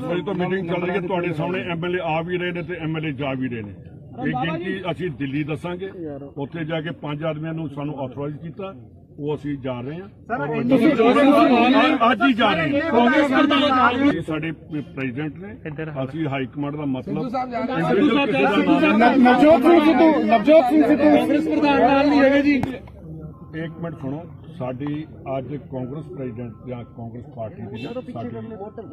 ਸਾਡੀ 10 ਵਜੇ ਤੋਂ ਮੀਟਿੰਗ ਚੱਲ ਰਹੀ ਹੈ। ਤੁਹਾਡੇ ਸਾਹਮਣੇ ਐਮਐਲਏ ਆ ਵੀ ਰਹੇ ਨੇ ਤੇ ਐਮਐਲਏ ਜਾ ਵੀ ਰਹੇ ਨੇ। ਇਹ ਗਿਣਤੀ ਅਸੀਂ ਦਿੱਲੀ ਦੱਸਾਂਗੇ। ਉੱਥੇ ਜਾ ਕੇ ਪੰਜ ਆਦਮੀਆਂ ਨੂੰ ਸਾਨੂੰ ਆਥੋਰਾਈਜ਼ ਕੀਤਾ। ਉਹ ਅਸੀਂ ਜਾ ਰਹੇ ਹਾਂ। ਅੱਜ ਹੀ ਜਾ ਰਹੇ ਹਾਂ। ਸਾਡੇ ਪ੍ਰੈਜ਼ੀਡੈਂਟ ਨੇ। ਅਸੀਂ ਹਾਈ ਕਮਾਂਡ ਦਾ ਮਤਲਬ। ਨਵਜੋਤ ਸਿੰਘ ਸਿੱਧੂ ਨਵਜੋਤ ਸਿੰਘ ਸਿੱਧੂ। ਕਾਂਗਰਸ ਪ੍ਰਧਾਨ ਨਾਲ ਨਹੀਂ ਹੈਗੇ ਜੀ। ਇੱਕ ਮਿੰਟ ਸੁਣੋ ਸਾਡੀ ਅੱਜ ਕਾਂਗਰਸ ਪ੍ਰੈਜ਼ੀਡੈਂਟ ਜਾਂ ਕਾਂਗਰਸ ਪਾਰਟੀ ਦੀ ਸਾਡੀ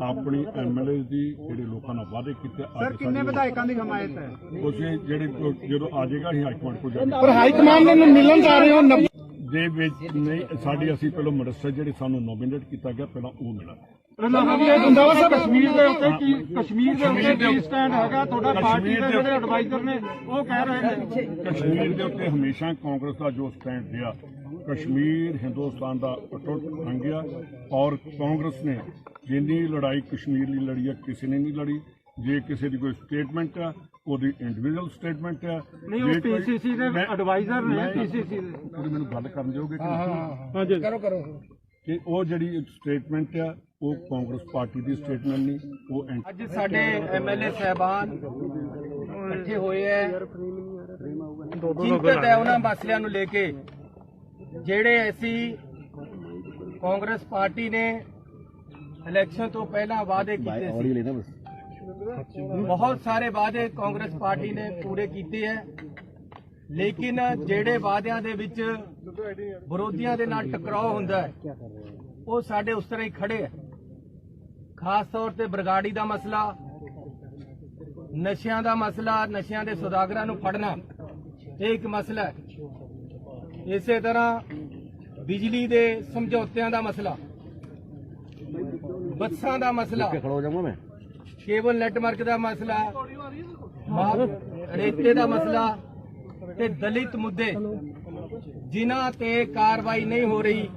ਆਪਣੀ ਐਮਐਲਏ ਦੀ ਜਿਹੜੇ ਲੋਕਾਂ ਨਾਲ ਵਾਅਦੇ ਕੀਤੇ ਅੱਜ ਕਿੰਨੇ ਵਿਧਾਇਕਾਂ ਦੀ ਹਮਾਇਤ ਹੈ? ਉਸੇ ਜਿਹੜੇ ਜਦੋਂ ਆ ਜਾਏਗਾ ਅਸੀਂ ਹਾਈ ਕਮਾਂਡ ਕੋਲ ਜਾਵਾਂਗੇ। ਪਰ ਹਾਈ ਕਮਾਂਡ ਨੂੰ ਮਿਲਣ ਜਾ ਰਹੇ ਹੋ ਦੇ ਵਿੱਚ ਨਹੀਂ ਸਾਡੀ ਅਸੀਂ ਪਹਿਲਾਂ ਮਿਨਿਸਟਰ ਜਿਹੜੇ ਸਾਨੂੰ ਨੋਮੀਨੇਟ ਕੀਤਾ ਗਿਆ ਪਹਿਲਾਂ ਉਹ ਮਿਲਾ ਕਸ਼ਮੀਰ ਦੇ ਉੱਤੇ ਕੀ ਕਸ਼ਮੀਰ ਦੇ ਉੱਤੇ ਕੀ ਸਟੈਂਡ ਹੈਗਾ? ਤੁਹਾਡਾ ਪਾਰਟੀ ਦੇ ਜਿਹੜੇ ਐਡਵਾਈਜ਼ਰ ਨੇ ਉਹ ਕਹਿ ਰਹੇ ਨੇ। ਕਸ਼ਮੀਰ ਦੇ ਉੱਤੇ ਹਮੇਸ਼ਾ ਕਾਂਗਰਸ ਦਾ ਜੋ ਸਟੈਂਡ ਰਿਹਾ ਕਸ਼ਮੀਰ ਹਿੰਦੁਸਤਾਨ ਦਾ ਅਟੁੱਟ ਅੰਗ ਆ ਔਰ ਕਾਂਗਰਸ ਨੇ ਜਿੰਨੀ ਲੜਾਈ ਕਸ਼ਮੀਰ ਲਈ ਲੜੀ ਆ ਕਿਸੇ ਨੇ ਨਹੀਂ ਲੜੀ। ਜੇ ਕਿਸੇ ਦੀ ਕੋਈ ਸਟੇਟਮੈਂਟ ਆ ਉਹਦੀ ਇੰਡੀਵਿਜੂਅਲ ਸਟੇਟਮੈਂਟ ਆ ਨਹੀਂ ਉਹ ਪੀਸੀਸੀ ਦੇ ਐਡਵਾਈਜ਼ਰ ਨੇ ਪੀਸੀਸੀ ਦੇ। ਤੁਸੀਂ ਮੈਨੂੰ ਗੱਲ ਕਰਨ ਦਿਓਗੇ ਕਿ? ਹਾਂਜੀ। ਕਰੋ ਕਰੋ। ਕਿ ਉਹ ਜਿਹੜੀ ਸਟੇਟਮੈਂਟ ਆ ਉਹ ਕਾਂਗਰਸ ਪਾਰਟੀ ਦੀ ਸਟੇਟਮੈਂਟ ਨਹੀਂ ਉਹ ਅੱਜ ਸਾਡੇ ਐਮਐਲਏ ਸਹਿਬਾਨ ਇਕੱਠੇ ਹੋਏ ਐ ਚਿੰਤਤ ਹੈ ਉਹਨਾਂ ਮਸਲਿਆਂ ਨੂੰ ਲੈ ਕੇ। ਜਿਹੜੇ ਅਸੀਂ ਕਾਂਗਰਸ ਪਾਰਟੀ ਨੇ ਇਲੈਕਸ਼ਨ ਤੋਂ ਪਹਿਲਾਂ ਵਾਅਦੇ ਕੀਤੇ ਸੀ। ਬਹੁਤ ਸਾਰੇ ਵਾਅਦੇ ਕਾਂਗਰਸ ਪਾਰਟੀ ਨੇ ਪੂਰੇ ਕੀਤੇ ਐ। ਲੇਕਿਨ ਜਿਹੜੇ ਵਾਅਦਿਆਂ ਦੇ ਵਿੱਚ ਵਿਰੋਧੀਆਂ ਦੇ ਨਾਲ ਟਕਰਾਅ ਹੁੰਦਾ ਹੈ ਉਹ ਸਾਡੇ ਉਸ ਤਰ੍ਹਾਂ ਹੀ ਖੜੇ ਐ। ਖਾਸ ਤੌਰ ਤੇ ਬਰਗਾੜੀ ਦਾ ਮਸਲਾ ਨਸ਼ਿਆਂ ਦਾ ਮਸਲਾ ਨਸ਼ਿਆਂ ਦੇ ਸੌਦਾਗਰਾਂ ਨੂੰ ਫੜਨਾ ਇਹ ਇੱਕ ਮਸਲਾ ਹੈ ਇਸੇ ਤਰ੍ਹਾਂ ਬਿਜਲੀ ਦੇ ਸਮਝੌਤਿਆਂ ਦਾ ਮਸਲਾ ਬੱਸਾਂ ਦਾ ਮਸਲਾ ਖੜੋ ਜਾਵਾਂ ਮੈਂ। ਕੇਬਲ ਨੈਟਵਰਕ ਦਾ ਮਸਲਾ ਰੇਤੇ ਦਾ ਮਸਲਾ ਤੇ ਦਲਿਤ ਮੁੱਦੇ ਜਿਨ੍ਹਾਂ ਤੇ ਕਾਰਵਾਈ ਨਹੀਂ ਹੋ ਰਹੀ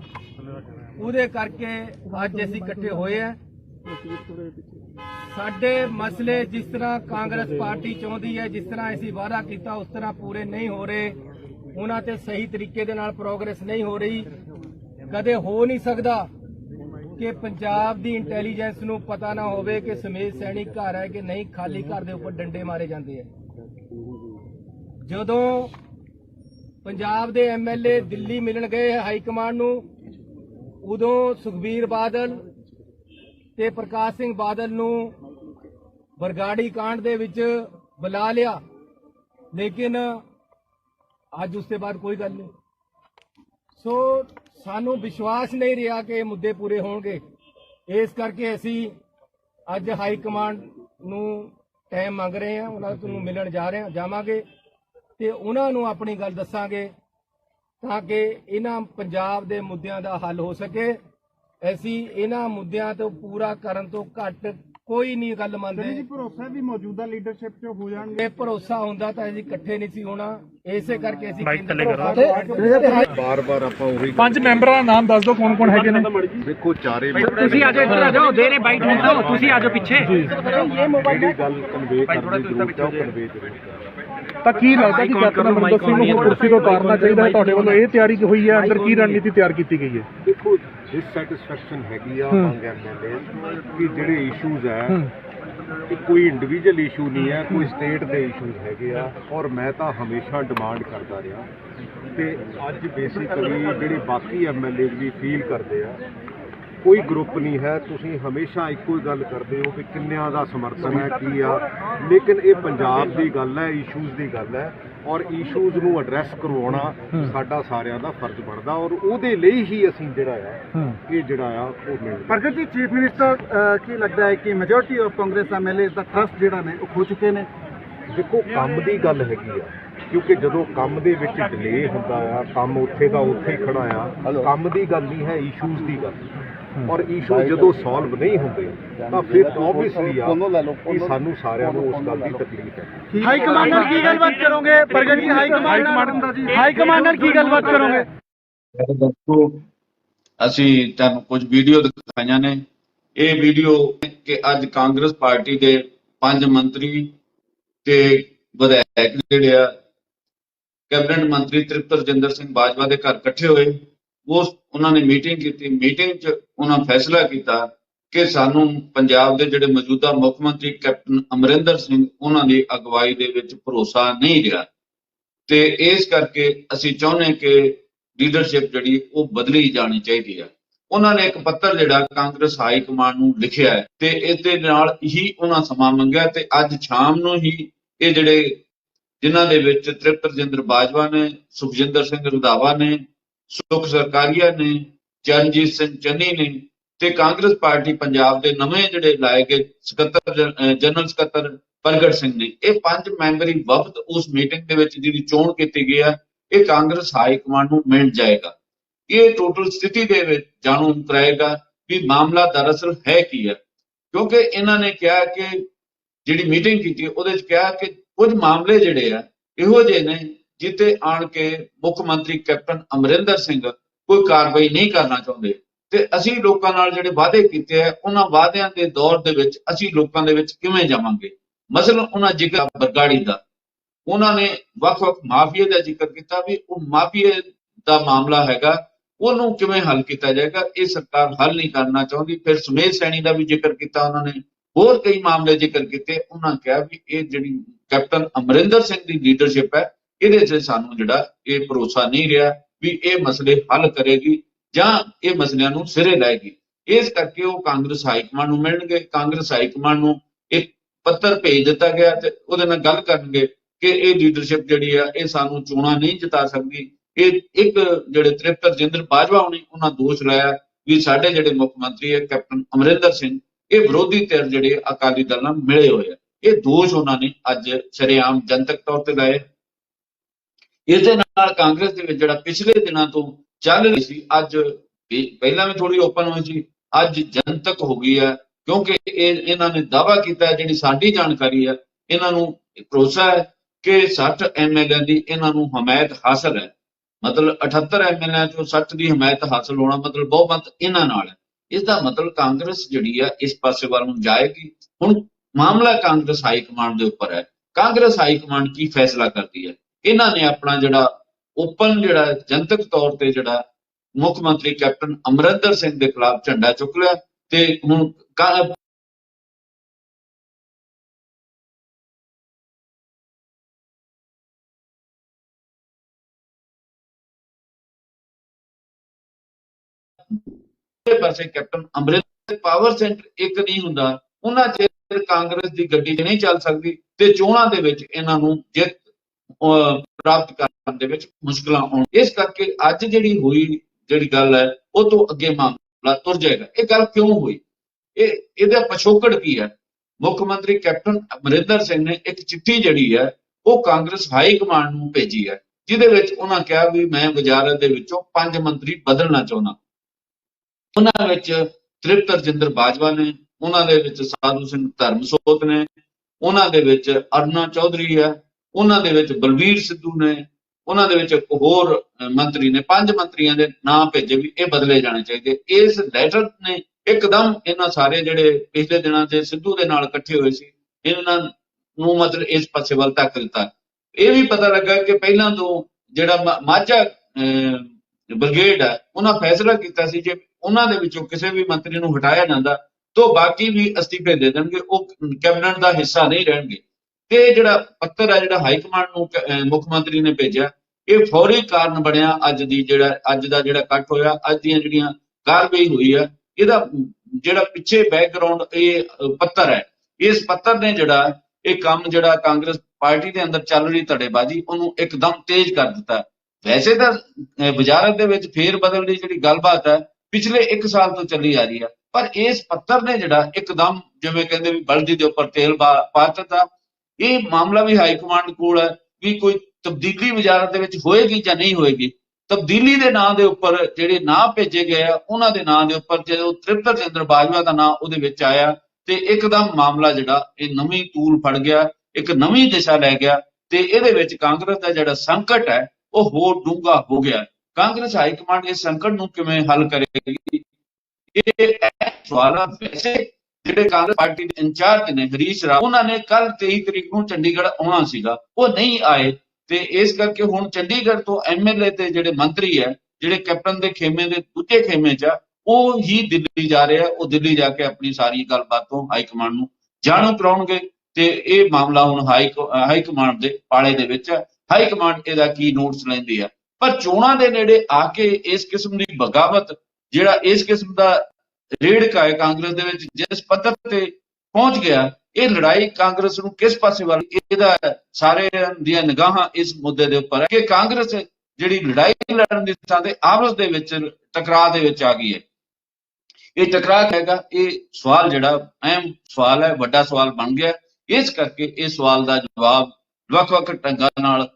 ਉਹਦੇ ਕਰਕੇ ਅੱਜ ਅਸੀਂ ਇਕੱਠੇ ਹੋਏ ਆ ਸਾਡੇ ਮਸਲੇ ਜਿਸ ਤਰ੍ਹਾਂ ਕਾਂਗਰਸ ਪਾਰਟੀ ਚਾਹੁੰਦੀ ਹੈ ਜਿਸ ਤਰ੍ਹਾਂ ਅਸੀਂ ਵਾਅਦਾ ਕੀਤਾ ਉਸ ਤਰ੍ਹਾਂ ਪੂਰੇ ਨਹੀਂ ਹੋ ਰਹੇ। ਉਹਨਾਂ ਤੇ ਸਹੀ ਤਰੀਕੇ ਦੇ ਨਾਲ ਪ੍ਰੋਗਰੈਸ ਨਹੀਂ ਹੋ ਰਹੀ। ਕਦੇ ਹੋ ਨਹੀਂ ਸਕਦਾ ਕਿ ਪੰਜਾਬ ਦੀ ਇੰਟੈਲੀਜੈਂਸ ਨੂੰ ਪਤਾ ਨਾ ਹੋਵੇ ਕਿ ਸਮੇਤ ਸੈਣੀ ਘਰ ਹੈ ਕਿ ਨਹੀਂ, ਖਾਲੀ ਘਰ ਦੇ ਉੱਪਰ ਡੰਡੇ ਮਾਰੇ ਜਾਂਦੇ ਆ। ਜਦੋਂ ਪੰਜਾਬ ਦੇ ਐਮਐਲਏ ਦਿੱਲੀ ਮਿਲਣ ਗਏ ਹਾਈ ਕਮਾਂਡ ਨੂੰ, ਉਦੋਂ ਸੁਖਬੀਰ ਬਾਦਲ ਤੇ ਪ੍ਰਕਾਸ਼ ਸਿੰਘ ਬਾਦਲ ਨੂੰ ਬਰਗਾੜੀ ਕਾਂਡ ਦੇ ਵਿੱਚ ਬੁਲਾ ਲਿਆ। ਲੇਕਿਨ ਅੱਜ ਉਸ ਤੋਂ ਬਾਅਦ ਕੋਈ ਗੱਲ ਨਹੀਂ। ਸੋ ਸਾਨੂੰ ਵਿਸ਼ਵਾਸ ਨਹੀਂ ਰਿਹਾ ਕਿ ਇਹ ਮੁੱਦੇ ਪੂਰੇ ਹੋਣਗੇ। ਇਸ ਕਰਕੇ ਅਸੀਂ ਅੱਜ ਹਾਈ ਕਮਾਂਡ ਨੂੰ ਟਾਈਮ ਮੰਗ ਰਹੇ ਹਾਂ। ਉਹਨਾਂ ਨੂੰ ਮਿਲਣ ਜਾ ਰਹੇ ਹਾਂ, ਜਾਵਾਂਗੇ ਤੇ ਉਹਨਾਂ ਨੂੰ ਆਪਣੀ ਗੱਲ ਦੱਸਾਂਗੇ ਤਾਂ ਕਿ ਇਹਨਾਂ ਪੰਜਾਬ ਦੇ ਮੁੱਦਿਆਂ ਦਾ ਹੱਲ ਹੋ ਸਕੇ। ਅਸੀਂ ਇਹਨਾਂ ਮੁੱਦਿਆਂ ਤੋਂ ਪੂਰਾ ਕਰਨ ਤੋਂ ਘੱਟ ਕੋਈ ਨਹੀਂ ਗੱਲ ਮੰਨਦੇ। ਭਰੋਸਾ ਵੀ ਮੌਜੂਦਾ ਲੀਡਰਸ਼ਿਪ 'ਚ ਹੋ ਜਾਣਗੇ। ਇਹ ਭਰੋਸਾ ਹੁੰਦਾ ਤਾਂ ਅਸੀਂ ਇਕੱਠੇ ਨਹੀਂ ਸੀ ਹੋਣਾ। ਇਸੇ ਕਰਕੇ ਅਸੀਂ ਬਾਰ-ਬਾਰ ਆਪਾਂ ਉਹੀ ਪੰਜ ਮੈਂਬਰਾਂ ਦਾ ਨਾਮ ਦੱਸ ਦਿਓ ਕੌਣ ਕੌਣ ਹੈਗੇ ਨੇ? ਦੇਖੋ ਚਾਰੇ ਤੁਸੀਂ ਆਜੋ ਇੱਧਰ ਆ ਜਾਓ ਦੇਰੇ ਬਾਈਟ ਹੁਣ ਦਿਓ ਤੁਸੀਂ ਆਜੋ ਪਿੱਛੇ। ਜਿਹੜੀ ਗੱਲ ਕਨਵੇ ਕਰਨ ਦੀ ਜ਼ਰੂਰਤ ਹੈ ਕਨਵੇ ਤਾਂ ਕੀ ਲੱਗਦਾ ਕਿ ਕੈਪਟਨ ਅਮਰਿੰਦਰ ਸਿੰਘ ਨੂੰ ਕੁਰਸੀ ਤੋਂ ਉਤਾਰਨਾ ਚਾਹੀਦਾ ਹੈ ਤੁਹਾਡੇ ਵੱਲੋਂ ਇਹ ਤਿਆਰੀ ਹੋਈ ਹੈ ਅੰਦਰ ਕੀ ਰਣਨੀਤੀ ਤਿਆਰ ਕੀਤੀ ਗਈ ਹੈ? ਦੇਖੋ ਡਿਸਸੈਟੀਸਫੈਕਸ਼ਨ ਹੈਗੀ ਆ ਮੰਗ ਐਮਐਲਏ ਕਿ ਜਿਹੜੇ ਇਸ਼ੂਜ਼ ਹੈ। ਇਹ ਕੋਈ ਇੰਡੀਵਿਜੂਅਲ ਇਸ਼ੂ ਨਹੀਂ ਹੈ ਕੋਈ ਸਟੇਟ ਦੇ ਇਸ਼ੂਜ਼ ਹੈਗੇ ਆ ਔਰ ਮੈਂ ਤਾਂ ਹਮੇਸ਼ਾ ਡਿਮਾਂਡ ਕਰਦਾ ਰਿਹਾ। ਤੇ ਅੱਜ ਬੇਸਿਕਲੀ ਜਿਹੜੇ ਬਾਕੀ ਐਮਐਲਏ ਵੀ ਫੀਲ ਕਰਦੇ ਆ ਕੋਈ ਗਰੁੱਪ ਨਹੀਂ ਹੈ ਤੁਸੀਂ ਹਮੇਸ਼ਾ ਇੱਕੋ ਹੀ ਗੱਲ ਕਰਦੇ ਹੋ ਕਿ ਕਿੰਨਿਆਂ ਦਾ ਸਮਰਥਨ ਹੈ ਕੀ ਆ। ਲੇਕਿਨ ਇਹ ਪੰਜਾਬ ਦੀ ਗੱਲ ਹੈ ਇਸ਼ੂਜ਼ ਦੀ ਗੱਲ ਹੈ ਔਰ ਇਸ਼ੂਜ਼ ਨੂੰ ਐਡਰੈਸ ਕਰਵਾਉਣਾ ਸਾਡਾ ਸਾਰਿਆਂ ਦਾ ਫਰਜ਼ ਬਣਦਾ ਔਰ ਉਹਦੇ ਲਈ ਹੀ ਅਸੀਂ ਜਿਹੜਾ ਆ ਇਹ ਜਿਹੜਾ ਆ ਉਹ ਮਿਲ ਪ੍ਰਗਟ ਜੀ ਚੀਫ ਮਿਨਿਸਟਰ ਕੀ ਲੱਗਦਾ ਹੈ ਕਿ ਮੈਜੋਰਟੀ ਆਫ ਕਾਂਗਰਸ ਐਮਐਲਏ ਦਾ ਟਰਸਟ ਜਿਹੜਾ ਨੇ ਉਹ ਖੋ ਚੁੱਕੇ ਨੇ? ਦੇਖੋ ਕੰਮ ਦੀ ਗੱਲ ਹੈਗੀ ਆ ਕਿਉਂਕਿ ਜਦੋਂ ਕੰਮ ਦੇ ਵਿੱਚ ਡਿਲੇ ਹੁੰਦਾ ਆ ਕੰਮ ਉੱਥੇ ਦਾ ਉੱਥੇ ਹੀ ਖੜਾ ਆ ਕੰਮ ਦੀ ਗੱਲ ਨਹੀਂ ਹੈ ਇਸ਼ੂਜ਼ ਦੀ ਗੱਲ। ਔਰ ਇਸ਼ੂ ਜਦੋਂ ਸੋਲਵ ਨਹੀਂ ਹੁੰਦੇ ਤਾਂ ਫਿਰ ਆਬਵੀਅਸਲੀ ਆ ਕਿ ਸਾਨੂੰ ਸਾਰਿਆਂ ਨੂੰ ਉਸ ਗੱਲ ਦੀ ਤਕਲੀਫ ਹੈ। ਹਾਈ ਕਮਾਂਡ ਨਾਲ ਕੀ ਗੱਲਬਾਤ ਕਰੋਗੇ? ਪ੍ਰਗਟ ਜੀ ਹਾਈ ਕਮਾਂਡ ਨਾਲ ਹਾਈ ਕਮਾਂਡ ਨਾਲ ਕੀ ਗੱਲਬਾਤ ਕਰੋਗੇ? ਦੋਸਤੋ ਅਸੀਂ ਤੁਹਾਨੂੰ ਕੁਝ ਵੀਡੀਓ ਦਿਖਾਈਆਂ ਨੇ। ਇਹ ਵੀਡੀਓ ਕਿ ਅੱਜ ਕਾਂਗਰਸ ਪਾਰਟੀ ਦੇ ਪੰਜ ਮੰਤਰੀ ਤੇ ਵਿਧਾਇਕ ਜਿਹੜੇ ਆ ਕੈਬਨਿਟ ਮੰਤਰੀ ਤ੍ਰਿਪਤ ਰਜਿੰਦਰ ਸਿੰਘ ਬਾਜਵਾ ਦੇ ਘਰ ਇਕੱਠੇ ਹੋਏ। ਉਸ ਉਹਨਾਂ ਨੇ ਮੀਟਿੰਗ ਕੀਤੀ। ਮੀਟਿੰਗ 'ਚ ਉਹਨਾਂ ਫੈਸਲਾ ਕੀਤਾ ਕਿ ਸਾਨੂੰ ਪੰਜਾਬ ਦੇ ਜਿਹੜੇ ਮੌਜੂਦਾ ਮੁੱਖ ਮੰਤਰੀ ਕੈਪਟਨ ਅਮਰਿੰਦਰ ਸਿੰਘ, ਉਹਨਾਂ ਦੀ ਅਗਵਾਈ ਦੇ ਵਿੱਚ ਭਰੋਸਾ ਨਹੀਂ ਰਿਹਾ। ਤੇ ਇਸ ਕਰਕੇ ਅਸੀਂ ਚਾਹੁੰਦੇ ਕਿ ਲੀਡਰਸ਼ਿਪ ਜਿਹੜੀ, ਉਹ ਬਦਲੀ ਜਾਣੀ ਚਾਹੀਦੀ ਹੈ। ਉਹਨਾਂ ਨੇ ਇੱਕ ਪੱਤਰ ਜਿਹੜਾ ਕਾਂਗਰਸ ਹਾਈ ਕਮਾਂਡ ਨੂੰ ਲਿਖਿਆ ਹੈ ਤੇ ਇਸ ਦੇ ਨਾਲ ਹੀ ਉਹਨਾਂ ਸਮਾਂ ਮੰਗਿਆ ਤੇ ਅੱਜ ਸ਼ਾਮ ਨੂੰ ਹੀ ਇਹ ਜਿਹੜੇ ਜਿਨ੍ਹਾਂ ਦੇ ਵਿੱਚ ਤ੍ਰਿਪਤ ਰਜਿੰਦਰ ਬਾਜਵਾ ਨੇ, ਸੁਖਜਿੰਦਰ ਸਿੰਘ ਰੰਧਾਵਾ ਨੇ ਸੁਖ ਸਰਕਾਰੀਆ ਨੇ ਚਰਨਜੀਤ ਸਿੰਘ ਚੰਨੀ ਨੇ ਤੇ ਕਾਂਗਰਸ ਪਾਰਟੀ ਪੰਜਾਬ ਦੇ ਨਵੇਂ ਜਿਹੜੇ ਲਾਏ ਗਏ ਸਕੱਤਰ ਜਨਰਲ ਸਕੱਤਰ ਪ੍ਰਗਟ ਸਿੰਘ ਨੇ। ਇਹ ਪੰਜ ਮੈਂਬਰੀ ਵਫਦ ਉਸ ਮੀਟਿੰਗ ਦੇ ਵਿੱਚ ਜਿਹੜੀ ਚੋਣ ਕੀਤੀ ਗਈ ਹੈ ਇਹ ਕਾਂਗਰਸ ਹਾਈ ਕਮਾਂਡ ਨੂੰ ਮਿਲ ਜਾਏਗਾ। ਇਹ ਟੋਟਲ ਸਥਿਤੀ ਦੇ ਵਿੱਚ ਜਾਣੂ ਕਰਾਏਗਾ ਵੀ ਮਾਮਲਾ ਦਰਅਸਲ ਹੈ ਕੀ ਹੈ ਕਿਉਂਕਿ ਇਹਨਾਂ ਨੇ ਕਿਹਾ ਕਿ ਜਿਹੜੀ ਮੀਟਿੰਗ ਕੀਤੀ, ਉਹਦੇ ਵਿੱਚ ਕਿਹਾ ਕਿ ਕੁਝ ਮਾਮਲੇ ਜਿਹੜੇ ਆ, ਇਹੋ ਜਿਹੇ ਨੇ ਜਿੱਤੇ ਆਣ ਕੇ ਮੁੱਖ ਮੰਤਰੀ ਕੈਪਟਨ ਅਮਰਿੰਦਰ ਸਿੰਘ ਕੋਈ ਕਾਰਵਾਈ ਨਹੀਂ ਕਰਨਾ ਚਾਹੁੰਦੇ ਤੇ ਅਸੀਂ ਲੋਕਾਂ ਨਾਲ ਜਿਹੜੇ ਵਾਅਦੇ ਕੀਤੇ ਆ, ਉਹਨਾਂ ਵਾਅਦਿਆਂ ਦੇ ਦੌਰ ਦੇ ਵਿੱਚ ਅਸੀਂ ਲੋਕਾਂ ਦੇ ਵਿੱਚ ਕਿਵੇਂ ਜਾਵਾਂਗੇ? ਮਸਲਨ ਉਹਨਾਂ ਜ਼ਿਕਰ ਬਰਗਾੜੀ ਦਾ। ਉਹਨਾਂ ਨੇ ਵੱਖ-ਵੱਖ ਮਾਫੀਏ ਦਾ ਜ਼ਿਕਰ ਕੀਤਾ ਵੀ ਉਹ ਮਾਫੀਏ ਦਾ ਮਾਮਲਾ ਹੈਗਾ, ਉਹਨੂੰ ਕਿਵੇਂ ਹੱਲ ਕੀਤਾ ਜਾਏਗਾ, ਇਹ ਸਰਕਾਰ ਹੱਲ ਨਹੀਂ ਕਰਨਾ ਚਾਹੁੰਦੀ। ਫਿਰ ਸੁਮੇਧ ਸੈਣੀ ਦਾ ਵੀ ਜ਼ਿਕਰ ਕੀਤਾ ਉਹਨਾਂ ਨੇ, ਹੋਰ ਕਈ ਮਾਮਲੇ ਜ਼ਿਕਰ ਕੀਤੇ। ਉਹਨਾਂ ਕਿਹਾ ਵੀ ਇਹ ਜਿਹੜੀ ਕੈਪਟਨ ਅਮਰਿੰਦਰ ਸਿੰਘ ਦੀ ਲੀਡਰਸ਼ਿਪ ਹੈ ਇਹਦੇ 'ਚ ਸਾਨੂੰ ਜਿਹੜਾ ਇਹ ਭਰੋਸਾ ਨਹੀਂ ਰਿਹਾ ਵੀ ਇਹ ਮਸਲੇ ਹੱਲ ਕਰੇਗੀ ਜਾਂ ਇਹ ਮਸਲਿਆਂ ਨੂੰ ਸਿਰੇ ਲਾਏਗੀ। ਇਸ ਕਰਕੇ ਉਹ ਕਾਂਗਰਸ ਹਾਈ ਕਮਾਂਡ ਨੂੰ ਮਿਲਣਗੇ। ਕਾਂਗਰਸ ਹਾਈ ਕਮਾਂਡ ਨੂੰ ਇੱਕ ਪੱਤਰ ਭੇਜ ਦਿੱਤਾ ਗਿਆ ਤੇ ਉਹਦੇ ਨਾਲ ਗੱਲ ਕਰਨਗੇ ਕਿ ਇਹ ਲੀਡਰਸ਼ਿਪ ਜਿਹੜੀ ਆ, ਇਹ ਸਾਨੂੰ ਚੋਣਾਂ ਨਹੀਂ ਜਿਤਾ ਸਕਦੀ। ਇਹ ਇੱਕ ਜਿਹੜੇ ਤ੍ਰਿਪਤ ਰਜਿੰਦਰ ਬਾਜਵਾ ਨੇ ਉਹਨਾਂ ਦੋਸ਼ ਲਾਇਆ ਵੀ ਸਾਡੇ ਜਿਹੜੇ ਮੁੱਖ ਮੰਤਰੀ ਹੈ ਕੈਪਟਨ ਅਮਰਿੰਦਰ ਸਿੰਘ, ਇਹ ਵਿਰੋਧੀ ਧਿਰ ਜਿਹੜੇ ਅਕਾਲੀ ਦਲ ਨਾਲ ਮਿਲੇ ਹੋਏ ਆ। ਇਹ ਦੋਸ਼ ਉਹਨਾਂ ਨੇ ਅੱਜ ਸ਼ਰੇਆਮ ਜਨਤਕ ਤੌਰ ਤੇ ਲਾਏ। ਇਸ ਦੇ ਨਾਲ ਕਾਂਗਰਸ ਦੇ ਵਿੱਚ ਜਿਹੜਾ ਪਿਛਲੇ ਦਿਨਾਂ ਤੋਂ ਚੱਲ ਰਹੀ ਸੀ, ਅੱਜ ਪਹਿਲਾਂ ਵੀ ਥੋੜੀ ਓਪਨ ਹੋਈ ਸੀ, ਅੱਜ ਜਨਤਕ ਹੋ ਗਈ ਹੈ, ਕਿਉਂਕਿ ਇਹ ਇਹਨਾਂ ਨੇ ਦਾਵਾ ਕੀਤਾ ਜਿਹੜੀ ਸਾਡੀ ਜਾਣਕਾਰੀ ਹੈ, ਇਹਨਾਂ ਨੂੰ ਭਰੋਸਾ ਹੈ ਕਿ 60 ਐਮਐਲਏ ਦੀ ਇਹਨਾਂ ਨੂੰ ਹਮਾਇਤ ਹਾਸਲ ਹੈ। ਮਤਲਬ 78 ਐਮਐਲਏ ਚੋਂ 60 ਦੀ ਹਮਾਇਤ ਹਾਸਲ ਹੋਣਾ ਮਤਲਬ ਬਹੁਮਤ ਇਹਨਾਂ ਨਾਲ ਹੈ। ਇਸ ਦਾ ਮਤਲਬ ਕਾਂਗਰਸ ਜਿਹੜੀ ਹੈ, ਇਸ ਪਾਸੇ ਵੱਲ ਨੂੰ ਜਾਏਗੀ। ਹੁਣ ਮਾਮਲਾ ਕਾਂਗਰਸ ਹਾਈ ਕਮਾਂਡ ਦੇ ਉੱਪਰ ਹੈ। ਕਾਂਗਰਸ ਹਾਈ ਕਮਾਂਡ ਕੀ ਫੈਸਲਾ ਕਰਦੀ ਹੈ? ਇਹਨਾਂ ਨੇ ਆਪਣਾ ਜਿਹੜਾ ਓਪਨ ਜਿਹੜਾ ਜਨਤਕ ਤੌਰ ਤੇ ਜਿਹੜਾ ਮੁੱਖ ਮੰਤਰੀ ਕੈਪਟਨ ਅਮਰਿੰਦਰ ਸਿੰਘ ਦੇ ਖਿਲਾਫ ਝੰਡਾ ਚੁੱਕ ਲਿਆ ਤੇ ਹੁਣ ਦੇ ਪਾਸੇ ਕੈਪਟਨ ਅਮਰਿੰਦਰ ਪਾਵਰ ਸੈਂਟਰ ਇੱਕ ਨਹੀਂ ਹੁੰਦਾ, ਉਹਨਾਂ ਚਿਰ ਕਾਂਗਰਸ ਦੀ ਗੱਡੀ 'ਚ ਨਹੀਂ ਚੱਲ ਸਕਦੀ ਤੇ ਚੋਣਾਂ ਦੇ ਵਿੱਚ ਇਹਨਾਂ ਨੂੰ ਜਿੱਤ ਪ੍ਰਾਪਤ ਕਰਨ ਦੇ ਵਿੱਚ ਮੁਸ਼ਕਲਾਂ ਆਉਣ। ਇਸ ਕਰਕੇ ਅੱਜ ਜਿਹੜੀ ਹੋਈ ਜਿਹੜੀ ਗੱਲ ਹੈ, ਉਹ ਤੋਂ ਅੱਗੇ ਮਾਮਲਾ ਤੁਰ ਜਾਏਗਾ। ਇਹ ਗੱਲ ਕਿਉਂ ਹੋਈ? ਇਹ, ਇਹਦਾ ਪਿਛੋਕੜ ਕੀ ਹੈ? ਮੁੱਖ ਮੰਤਰੀ ਕੈਪਟਨ ਅਮਰਿੰਦਰ ਸਿੰਘ ਨੇ ਇੱਕ ਚਿੱਠੀ ਜਿਹੜੀ ਹੈ, ਉਹ ਕਾਂਗਰਸ ਹਾਈ ਕਮਾਂਡ ਨੂੰ ਭੇਜੀ ਹੈ, ਜਿਹਦੇ ਵਿੱਚ ਉਹਨਾਂ ਕਿਹਾ ਵੀ ਮੈਂ ਵਜ਼ਾਰਤ ਦੇ ਵਿੱਚੋਂ ਪੰਜ ਮੰਤਰੀ ਬਦਲਣਾ ਚਾਹੁੰਦਾ। ਉਹਨਾਂ ਵਿੱਚ ਤ੍ਰਿਪਤ ਰਜਿੰਦਰ ਬਾਜਵਾ ਨੇ, ਉਹਨਾਂ ਦੇ ਵਿੱਚ ਸਾਧੂ ਸਿੰਘ ਧਰਮਸੋਤ ਨੇ, ਉਹਨਾਂ ਦੇ ਵਿੱਚ ਅਰਨਾ ਚੌਧਰੀ ਹੈ ਉਹਨਾਂ ਦੇ ਵਿੱਚ ਬਲਬੀਰ ਸਿੱਧੂ ਨੇ ਉਹਨਾਂ ਦੇ ਵਿੱਚ ਇੱਕ ਹੋਰ ਮੰਤਰੀ ਨੇ ਪੰਜ ਮੰਤਰੀਆਂ ਦੇ ਨਾਂ ਭੇਜੇ ਵੀ ਇਹ ਬਦਲੇ ਜਾਣੇ ਚਾਹੀਦੇ। ਇਸ ਲੈਟਰ ਨੇ ਇੱਕਦਮ ਇਹਨਾਂ ਸਾਰੇ ਜਿਹੜੇ ਪਿਛਲੇ ਦਿਨਾਂ 'ਚ ਸਿੱਧੂ ਦੇ ਨਾਲ ਇਕੱਠੇ ਹੋਏ ਸੀ ਇਹਨਾਂ ਨੂੰ ਮਤਲਬ ਇਸ ਪਾਸੇ ਵੱਲ ਧੱਕ ਦਿੱਤਾ। ਇਹ ਵੀ ਪਤਾ ਲੱਗਾ ਕਿ ਪਹਿਲਾਂ ਤੋਂ ਜਿਹੜਾ ਮਾਝਾ ਅਹ, ਬ੍ਰਿਗੇਡ ਹੈ ਉਹਨਾਂ ਫੈਸਲਾ ਕੀਤਾ ਸੀ ਜੇ ਉਹਨਾਂ ਦੇ ਵਿੱਚੋਂ ਕਿਸੇ ਵੀ ਮੰਤਰੀ ਨੂੰ ਹਟਾਇਆ ਜਾਂਦਾ ਤਾਂ ਬਾਕੀ ਵੀ ਅਸਤੀਫੇ ਦੇ ਦੇਣਗੇ ਉਹ ਕੈਬਨਿਟ ਦਾ ਹਿੱਸਾ ਨਹੀਂ ਰਹਿਣਗੇ। ਇਹ ਜਿਹੜਾ ਪੱਤਰ ਹੈ ਜਿਹੜਾ ਹਾਈ ਕਮਾਂਡ ਨੂੰ ਮੁੱਖ ਮੰਤਰੀ ਨੇ ਭੇਜਿਆ ਇਹ ਫੌਰੀ ਕਾਰਨ ਬਣਿਆ ਅੱਜ ਦੀ ਜਿਹੜਾ ਅੱਜ ਦਾ ਜਿਹੜਾ ਇਕੱਠ ਹੋਇਆ ਅੱਜ ਦੀਆਂ ਜਿਹੜੀਆਂ ਕਾਰਵਾਈ ਹੋਈ ਆ ਇਹਦਾ ਜਿਹੜਾ ਪਿੱਛੇ ਬੈਕਗ੍ਰਾਉਂਡ ਇਹ ਪੱਤਰ ਹੈ। ਇਸ ਪੱਤਰ ਨੇ ਜਿਹੜਾ ਇਹ ਕੰਮ ਜਿਹੜਾ ਕਾਂਗਰਸ ਪਾਰਟੀ ਦੇ ਅੰਦਰ ਚੱਲ ਰਹੀ ਧੜੇਬਾਜ਼ੀ ਉਹਨੂੰ ਇੱਕਦਮ ਤੇਜ਼ ਕਰ ਦਿੱਤਾ। ਵੈਸੇ ਤਾਂ ਅਹ, ਵਜ਼ਾਰਤ ਦੇ ਵਿੱਚ ਫੇਰ ਬਦਲ ਦੀ ਜਿਹੜੀ ਗੱਲਬਾਤ ਹੈ ਪਿਛਲੇ 1 ਸਾਲ ਤੋਂ ਚੱਲੀ ਆ ਰਹੀ ਹੈ। ਪਰ ਇਸ ਪੱਤਰ ਨੇ ਜਿਹੜਾ ਇੱਕਦਮ ਜਿਵੇਂ ਕਹਿੰਦੇ ਵੀ ਬਲਦੀ ਦੇ ਉੱਪਰ ਤੇਲ ਪਾ ਪਾ ਦਿੱਤਾ ਇਹ ਮਾਮਲਾ ਵੀ ਹਾਈ ਕਮਾਂਡ ਕੋਲ ਹੈ ਵੀ ਕੋਈ ਤਬਦੀਲੀ ਵਜ਼ਾਰਤ ਦੇ ਵਿੱਚ ਹੋਏਗੀ ਜਾਂ ਨਹੀਂ ਹੋਏਗੀ। ਤਬਦੀਲੀ ਦੇ ਨਾਂ ਦੇ ਉੱਪਰ ਜਿਹੜੇ ਨਾਂ ਭੇਜੇ ਗਏ ਆ, ਉਹਨਾਂ ਦੇ ਨਾਂ ਦੇ ਉੱਪਰ ਜਦੋਂ ਤ੍ਰਿਪਤ ਰਜਿੰਦਰ ਬਾਜਵਾ ਦਾ ਨਾਂ ਉਹਦੇ ਵਿੱਚ ਆਇਆ ਤੇ ਇੱਕਦਮ ਮਾਮਲਾ ਜਿਹੜਾ ਇਹ ਨਵੀਂ ਤੂਲ ਫੜ ਗਿਆ, ਇੱਕ ਨਵੀਂ ਦਿਸ਼ਾ ਲੈ ਗਿਆ ਤੇ ਇਹਦੇ ਵਿੱਚ ਕਾਂਗਰਸ ਦਾ ਜਿਹੜਾ ਸੰਕਟ ਹੈ, ਉਹ ਹੋਰ ਡੂੰਘਾ ਹੋ ਗਿਆ। ਕਾਂਗਰਸ ਹਾਈ ਕਮਾਂਡ ਇਸ ਸੰਕਟ ਨੂੰ ਕਿਵੇਂ ਹੱਲ ਕਰੇਗੀ? ਇਹ ਸਵਾਲ ਵੈਸੇ ਜਿਹੜੇ ਕਾਂਗਰਸ ਪਾਰਟੀ ਦੇ ਇੰਚਾਰਜ ਨੇ ਹਰੀਸ਼ ਰਾਵ, ਉਹਨਾਂ ਨੇ ਕੱਲ 23 ਤਰੀਕ ਨੂੰ ਚੰਡੀਗੜ੍ਹ ਆਉਣਾ ਸੀਗਾ। ਉਹ ਨਹੀਂ ਆਏ ਤੇ ਇਸ ਕਰਕੇ ਹੁਣ ਚੰਡੀਗੜ੍ਹ ਤੋਂ ਐਮਐਲਏ ਤੇ ਜਿਹੜੇ ਮੰਤਰੀ ਹੈ, ਜਿਹੜੇ ਕੈਪਟਨ ਦੇ ਖੇਮੇ ਦੇ ਦੂਜੇ ਖੇਮੇ 'ਚ ਉਹ ਹੀ ਦਿੱਲੀ ਜਾ ਰਿਹਾ ਉਹ ਦਿੱਲੀ ਜਾ ਕੇ ਆਪਣੀ ਸਾਰੀ ਗੱਲਬਾਤ ਤੋਂ ਹਾਈ ਕਮਾਂਡ ਨੂੰ ਜਾਣੂ ਕਰਾਉਣਗੇ ਤੇ ਇਹ ਮਾਮਲਾ ਹੁਣ ਹਾਈ ਹਾਈ ਕਮਾਂਡ ਦੇ ਪਾਲੇ ਦੇ ਵਿੱਚ ਹੈ ਹਾਈ ਕਮਾਂਡ ਇਹਦਾ ਕੀ ਨੋਟਸ ਲੈਂਦੀ ਹੈ ਪਰ ਚੋਣਾਂ ਦੇ ਨੇੜੇ ਆ ਕੇ ਇਸ ਕਿਸਮ ਦੀ ਬਗਾਵਤ, ਜਿਹੜਾ ਇਸ ਕਿਸਮ ਦਾ ਰੇੜਕਾ ਹੈ ਕਾਂਗਰਸ ਦੇ ਵਿੱਚ ਜਿਸ ਪੱਧਰ ਤੇ ਪਹੁੰਚ ਗਿਆ ਇਹ ਲੜਾਈ ਕਾਂਗਰਸ ਨੂੰ ਕਿਸ ਪਾਸੇ ਵੱਲ ਇਹਦਾ ਸਾਰੇ ਦੀਆਂ ਨਿਗਾਹਾਂ ਇਸ ਮੁੱਦੇ ਦੇ ਉੱਪਰ ਹੈ ਕਿ ਕਾਂਗਰਸ ਜਿਹੜੀ ਲੜਾਈ ਲੜਨ ਦੀ ਥਾਂ ਤੇ ਆਪਸ ਦੇ ਵਿੱਚ ਟਕਰਾਅ ਦੇ ਵਿੱਚ ਆ ਗਈ ਹੈ। ਇਹ ਟਕਰਾਅ ਹੈਗਾ ਇਹ ਸਵਾਲ ਜਿਹੜਾ ਅਹਿਮ ਸਵਾਲ ਹੈ ਵੱਡਾ ਸਵਾਲ ਬਣ ਗਿਆ। ਇਸ ਕਰਕੇ ਇਹ ਸਵਾਲ ਦਾ ਜਵਾਬ ਵੱਖ-ਵੱਖ ਢੰਗਾਂ ਨਾਲ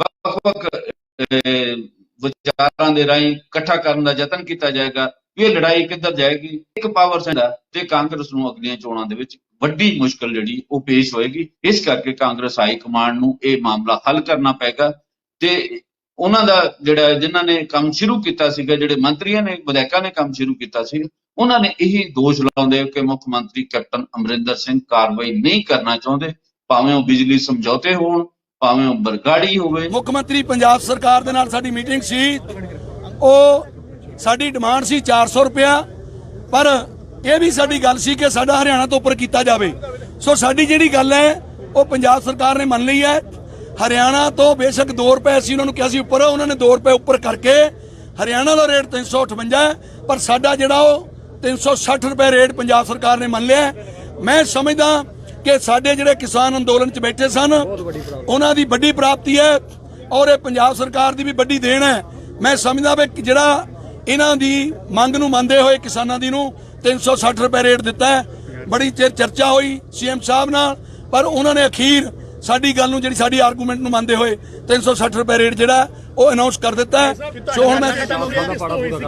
ਵੱਖ-ਵੱਖ ਅਹ, ਵਿਚਾਰਾਂ ਦੇ ਰਾਹੀਂ ਇਕੱਠਾ ਕਰਨ ਦਾ ਯਤਨ ਕੀਤਾ ਜਾਏਗਾ। ਵੀ ਇਹ ਲੜਾਈ ਕਿੱਧਰ ਜਾਏਗੀ? ਇੱਕ ਪਾਵਰ ਸੈਂਟਰ ਤੇ ਕਾਂਗਰਸ ਨੂੰ ਅਗਲੀਆਂ ਚੋਣਾਂ ਦੇ ਵਿੱਚ ਵੱਡੀ ਮੁਸ਼ਕਲ ਜਿਹੜੀ ਉਹ ਪੇਸ਼ ਹੋਏਗੀ। ਇਸ ਕਰਕੇ ਕਾਂਗਰਸ ਹਾਈ ਕਮਾਂਡ ਨੂੰ ਇਹ ਮਾਮਲਾ ਹੱਲ ਕਰਨਾ ਪਏਗਾ ਤੇ ਉਹਨਾਂ ਦਾ ਜਿਹੜਾ ਜਿਨ੍ਹਾਂ ਨੇ ਕੰਮ ਸ਼ੁਰੂ ਕੀਤਾ ਸੀਗਾ, ਜਿਹੜੇ ਮੰਤਰੀਆਂ ਨੇ, ਵਿਧਾਇਕਾਂ ਨੇ ਕੰਮ ਸ਼ੁਰੂ ਕੀਤਾ ਸੀ, ਉਹਨਾਂ ਨੇ ਇਹੀ ਦੋਸ਼ ਲਾਉਂਦੇ ਕਿ ਮੁੱਖ ਮੰਤਰੀ ਕੈਪਟਨ ਅਮਰਿੰਦਰ ਸਿੰਘ ਕਾਰਵਾਈ ਨਹੀਂ ਕਰਨਾ ਚਾਹੁੰਦੇ। ਭਾਵੇਂ ਉਹ ਬਿਜਲੀ ਸਮਝੌਤੇ ਹੋਣ, ਭਾਵੇਂ ਉਹ ਬਰਗਾੜੀ ਹੋਵੇ। ਮੁੱਖ ਮੰਤਰੀ ਪੰਜਾਬ ਸਰਕਾਰ ਦੇ ਨਾਲ ਸਾਡੀ ਮੀਟਿੰਗ ਸੀ, ਉਹ ਸਾਡੀ ਡਿਮਾਂਡ ਸੀ 400 ਰੁਪਇਆ, ਪਰ ਇਹ ਵੀ ਸਾਡੀ ਗੱਲ ਸੀ ਕਿ ਸਾਡਾ ਹਰਿਆਣਾ ਤੋਂ ਉੱਪਰ ਕੀਤਾ ਜਾਵੇ। ਸੋ ਸਾਡੀ ਜਿਹੜੀ ਗੱਲ ਹੈ, ਉਹ ਪੰਜਾਬ ਸਰਕਾਰ ਨੇ ਮੰਨ ਲਈ ਹੈ। ਹਰਿਆਣਾ ਤੋਂ ਬੇਸ਼ੱਕ 2 ਰੁਪਏ ਅਸੀਂ ਉਹਨਾਂ ਨੂੰ ਕਿਹਾ ਸੀ ਉੱਪਰ, ਉਹਨਾਂ ਨੇ 2 ਰੁਪਏ ਉੱਪਰ ਕਰਕੇ ਹਰਿਆਣਾ ਦਾ ਰੇਟ 358 ਹੈ ਪਰ ਸਾਡਾ ਜਿਹੜਾ ਉਹ 360 ਰੁਪਏ ਰੇਟ ਪੰਜਾਬ ਸਰਕਾਰ ਨੇ ਮੰਨ ਲਿਆ ਮੈਂ ਸਮਝਦਾ ਕਿ ਸਾਡੇ ਜਿਹੜੇ ਕਿਸਾਨ ਅੰਦੋਲਨ 'ਚ ਬੈਠੇ ਸਨ, ਉਹਨਾਂ ਦੀ ਵੱਡੀ ਪ੍ਰਾਪਤੀ ਹੈ ਔਰ ਇਹ ਪੰਜਾਬ ਸਰਕਾਰ ਦੀ ਵੀ ਵੱਡੀ ਦੇਣ ਹੈ। ਮੈਂ ਸਮਝਦਾ ਵੀ ਜਿਹੜਾ ਇਹਨਾਂ ਦੀ ਮੰਗ ਨੂੰ ਮੰਨਦੇ ਹੋਏ ਕਿਸਾਨਾਂ ਦੀ ਨੂੰ 360 ਰੁਪਏ ਰੇਟ ਦਿੱਤਾ ਬੜੀ ਚਿਰ ਚਰਚਾ ਹੋਈ ਸੀਐਮ ਸਾਹਿਬ ਨਾਲ ਪਰ ਉਹਨਾਂ ਨੇ ਅਖੀਰ ਸਾਡੀ ਗੱਲ ਨੂੰ ਜਿਹੜੀ ਸਾਡੀ ਆਰਗੂਮੈਂਟ ਨੂੰ ਮੰਨਦੇ ਹੋਏ 360 ਰੁਪਏ ਰੇਟ ਜਿਹੜਾ ਉਹ ਅਨਾਉਂਸ ਕਰ ਦਿੱਤਾ ਸੋ ਹੁਣ ਮੈਂ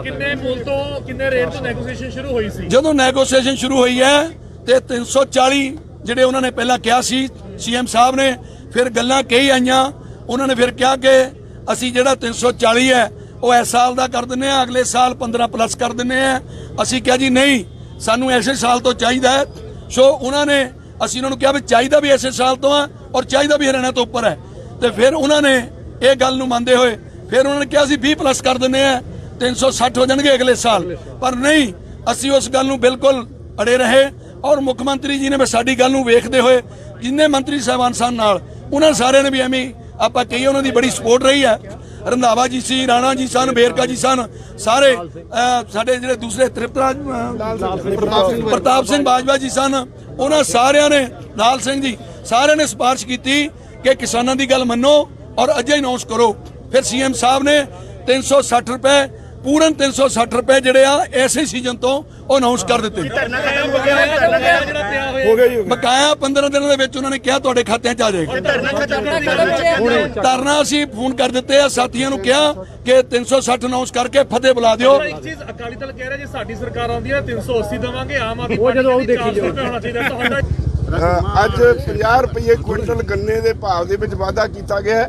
ਕਿੰਨੇ ਮੁੱਲ ਤੋਂ ਕਿੰਨੇ ਰੇਟ ਤੋਂ ਨੈਗੋਸੀਏਸ਼ਨ ਸ਼ੁਰੂ ਹੋਈ ਸੀ? ਜਦੋਂ ਨੈਗੋਸੀਏਸ਼ਨ ਸ਼ੁਰੂ ਹੋਈ ਹੈ ਤੇ 340 ਜਿਹੜੇ ਉਹਨਾਂ ਨੇ ਪਹਿਲਾਂ ਕਿਹਾ ਸੀ ਸੀਐਮ ਸਾਹਿਬ ਨੇ ਫਿਰ ਗੱਲਾਂ ਕਹੀ ਆਈਆਂ। ਉਹਨਾਂ ਨੇ ਫਿਰ ਕਿਹਾ ਕਿ ਅਸੀਂ ਜਿਹੜਾ 340 ਹੈ ਉਹ ਇਸ ਸਾਲ ਦਾ ਕਰ ਦਿੰਨੇ ਆ, ਅਗਲੇ ਸਾਲ 15 ਪਲੱਸ ਕਰ ਦਿੰਨੇ ਆ। ਅਸੀਂ ਕਿਹਾ ਜੀ, ਨਹੀਂ, ਸਾਨੂੰ ਐਸੇ ਸਾਲ ਤੋਂ ਚਾਹੀਦਾ ਹੈ। ਸੋ ਉਹਨਾਂ ਨੇ, ਅਸੀਂ ਉਹਨਾਂ ਨੂੰ ਕਿਹਾ ਵੀ ਚਾਹੀਦਾ ਵੀ ਐਸੇ ਸਾਲ ਤੋਂ ਆ ਔਰ ਚਾਹੀਦਾ ਵੀ ਹਰਿਆਣਾ ਤੋਂ ਉੱਪਰ ਹੈ। ਤੇ ਫਿਰ ਉਹਨਾਂ ਨੇ ਇਹ ਗੱਲ ਨੂੰ ਮੰਨਦੇ ਹੋਏ, ਫਿਰ ਉਹਨਾਂ ਨੇ ਕਿਹਾ ਅਸੀਂ 20 ਪਲੱਸ ਕਰ ਦਿੰਨੇ ਆ 360 ਹੋ ਜਾਣਗੇ ਅਗਲੇ ਸਾਲ। ਪਰ ਨਹੀਂ, ਅਸੀਂ ਉਸ ਗੱਲ ਨੂੰ ਬਿਲਕੁਲ ਅੜੇ ਰਹੇ ਔਰ ਮੁੱਖ ਮੰਤਰੀ ਜੀ ਨੇ ਵੀ ਸਾਡੀ ਗੱਲ ਨੂੰ ਵੇਖਦੇ ਹੋਏ, ਜਿੰਨੇ ਮੰਤਰੀ ਸਾਹਿਬਾਨ ਸਨ ਨਾਲ, ਉਹਨਾਂ ਸਾਰਿਆਂ ਨੇ ਵੀ ਐਵੇਂ ਆਪਾਂ ਕਹੀਏ ਉਹਨਾਂ ਦੀ ਬੜੀ ਸਪੋਰਟ ਰਹੀ ਹੈ। ਰੰਧਾਵਾ ਜੀ ਸੀ, ਰਾਣਾ ਜੀ ਸਨ, ਬੇਰਕਾ ਜੀ ਸਨ, ਸਾਰੇ ਸਾਡੇ ਜਿਹੜੇ ਦੂਸਰੇ ਤ੍ਰਿਪਤਰਾਜ ਪ੍ਰਤਾਪ ਸਿੰਘ ਬਾਜਵਾ ਜੀ ਸਨ, ਉਹਨਾਂ ਸਾਰਿਆਂ ਨੇ, ਲਾਲ ਸਿੰਘ ਜੀ, ਸਾਰਿਆਂ ਨੇ ਸਿਫਾਰਿਸ਼ ਕੀਤੀ ਕਿ ਕਿਸਾਨਾਂ ਦੀ ਗੱਲ ਮੰਨੋ ਔਰ ਅੱਜ ਹੀ ਅਨਾਉਂਸ ਕਰੋ। ਫਿਰ ਸੀਐਮ ਸਾਹਿਬ ਨੇ 360 ਰੁਪਏ ਪੂਰਨ 360 ਰੁਪਏ ਜਿਹੜੇ ਆ ਐਸੇ ਸੀਜ਼ਨ ਤੋਂ ਉਹ ਅਨਾਉਂਸ ਕਰ ਦਿੱਤੇ ਹੋ ਗਿਆ ਜੀ ਬਕਾਇਆ 15 ਦਿਨਾਂ ਦੇ ਵਿੱਚ ਉਹਨਾਂ ਨੇ ਕਿਹਾ ਤੁਹਾਡੇ ਖਾਤਿਆਂ 'ਚ ਆ ਜਾਏਗਾ। ਧਰਨਾ ਅਸੀਂ ਫੋਨ ਕਰ ਦਿੱਤੇ ਆ ਸਾਥੀਆਂ ਨੂੰ ਕਿਹਾ ਕਿ 360 ਅਨਾਉਂਸ ਕਰਕੇ ਫਤਿਹ ਬੁਲਾ ਦਿਓ। ਇੱਕ ਚੀਜ਼ ਅਕਾਲੀ ਦਲ ਕਹਿ ਰਿਹਾ ਜੇ ਸਾਡੀ ਸਰਕਾਰ ਆਉਂਦੀ ਹੈ 380 ਦੇਵਾਂਗੇ ਆਮ ਆਦਮੀ ਹੋਣਾ ਚਾਹੀਦਾ ਤੁਹਾਡਾ ਅੱਜ 50 ਰੁਪਏ ਕੁਇੰਟਲ ਗੰਨੇ ਦੇ ਭਾਅ ਦੇ ਵਿੱਚ ਵਾਧਾ ਕੀਤਾ ਗਿਆ ਹੈ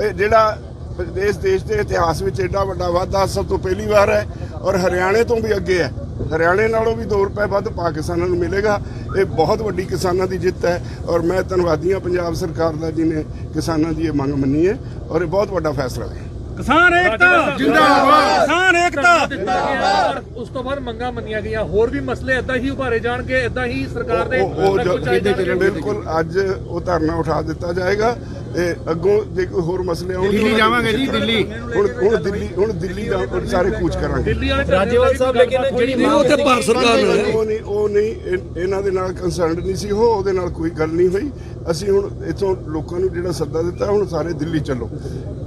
ਇਹ ਜਿਹੜਾ ਇਸ ਦੇਸ਼ ਦੇ ਇਤਿਹਾਸ ਵਿੱਚ ਐਡਾ ਵੱਡਾ ਵਾਧਾ ਸਭ ਤੋਂ ਪਹਿਲੀ ਵਾਰ ਹੈ ਔਰ ਹਰਿਆਣੇ ਤੋਂ ਵੀ ਅੱਗੇ ਹੈ। ਹਰਿਆਣੇ ਨਾਲੋਂ ਵੀ 2 ਰੁਪਏ ਵੱਧ ਪਾ ਕਿਸਾਨਾਂ ਨੂੰ ਮਿਲੇਗਾ। ਇਹ ਬਹੁਤ ਵੱਡੀ ਕਿਸਾਨਾਂ ਦੀ ਜਿੱਤ ਹੈ ਔਰ ਮੈਂ ਧੰਨਵਾਦੀ ਹਾਂ ਪੰਜਾਬ ਸਰਕਾਰ ਦਾ ਜਿਹਨੇ ਕਿਸਾਨਾਂ ਦੀ ਇਹ ਮੰਗ ਮੰਨੀ ਹੈ ਔਰ ਇਹ ਬਹੁਤ ਵੱਡਾ ਫੈਸਲਾ ਹੈ। ਕਿਸਾਨ ਏਕਤਾ! ਜਿੰਦਾਬਾਦ! ਕਿਸਾਨ ਏਕਤਾ! ਉਸ ਤੋਂ ਬਾਅਦ ਮੰਗਾਂ ਮੰਨੀਆਂ ਗਈਆਂ। ਹੋਰ ਵੀ ਮਸਲੇ ਇਦਾਂ ਹੀ ਉਭਾਰੇ ਜਾਣਗੇ ਇਦਾਂ ਹੀ ਸਰਕਾਰ ਦੇ ਬਿਲਕੁਲ ਅੱਜ ਉਹ ਧਰਨਾ ਉਠਾ ਦਿੱਤਾ ਜਾਏਗਾ। ਤੇ ਅੱਗੋਂ ਜੇ ਕੋਈ ਹੋਰ ਮਸਲੇ ਆਉਣਗੇ ਦਿੱਲੀ ਜਾਵਾਂਗੇ ਜੀ ਦਿੱਲੀ। ਹੁਣ ਹੁਣ ਦਿੱਲੀ ਹੁਣ ਦਿੱਲੀ ਜਾ ਸਾਰੇ ਕੂਚ ਕਰਾਂਗੇ। ਦਿੱਲੀ ਵਾਲੇ ਰਾਜੇਵਾਲ ਸਾਹਿਬ ਲੇਕਿਨ ਜਿਹੜੀ ਨਹੀਂ ਉਹ ਤੇ ਭਾਰਤ ਸਰਕਾਰ ਨੇ ਉਹ ਨਹੀਂ ਉਹ ਨਹੀਂ ਇਹ- ਇਹਨਾਂ ਦੇ ਨਾਲ ਕੰਸਰਨਡ ਨਹੀਂ ਸੀ। ਉਹ ਉਹਦੇ ਨਾਲ ਕੋਈ ਗੱਲ ਨਹੀਂ ਹੋਈ। ਅਸੀਂ ਹੁਣ ਇਥੋਂ ਲੋਕਾਂ ਨੂੰ ਜਿਹੜਾ ਸੱਦਾ ਦਿੱਤਾ ਹੁਣ ਸਾਰੇ ਦਿੱਲੀ ਚੱਲੋ।